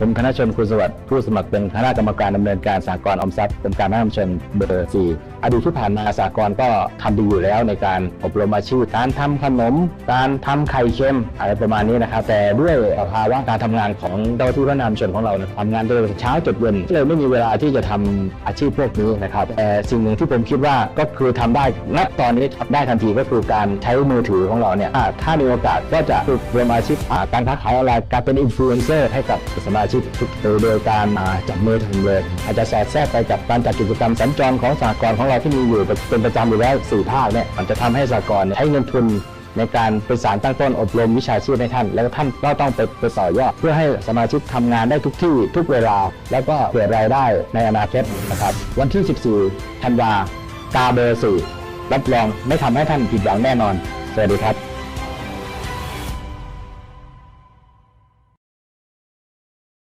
ผมคณะชนคุณสวัสดิ์ผู้สมัครเป็นคณะกรรมการดำเนินการสากลออมทรัพย์กรมการพันาชุมชนเบอร์สี่อดีตที่ผ่านมาสากลก็ทำดีอยู่แล้วในการอบรมอาชีพการทำขนม การทำไข่เค็มอะไรประมาณนี้นะครับ แต่ด้วยภาวะการทำงานของเจ้าหน้าที่พัฒนาชุมชนของเราทำงานตั้งแต่เช้าจดเย็นก็เลยไม่มีเวลาที่จะทำอาชีพพวกนี้นะครับแต่สิ่งหนึ่งที่ผมคิดว่าก็คือทำได้ณตอนนี้ทำได้ทันทีก็คือการใช้มือถือของเราเนี่ยถ้ามีโอกาสก็จะฝึกเรียนอาชีพการค้าขายออนไลน์การเป็นอินฟลูเอนเซอร์ให้กับสมาชิกทุกโดยการจับมือทำเลยอาจจะสอดแทรกไปกับการจัดกิจกรรมสัญจรของสหกรณ์ของเราที่มีอยู่เป็นประจำอยู่แล้วสี่ภาคเนี่ยมันจะทำให้สากลใช้เงินทุนในการเป็นสารตั้งต้นอบรมวิชาชีพให้ท่าน แล้วท่านก็ต้องไปไปต่อยอด เพื่อให้สมาชิกทำงานได้ทุกที่ทุกเวลา แล้วก็เกิดรายได้ในอนาคตนะครับ วันที่ 14 ธันวากาเบอร์สี่รับรองไม่ทำให้ท่านผิดหวังแน่นอน สวัสดีครับ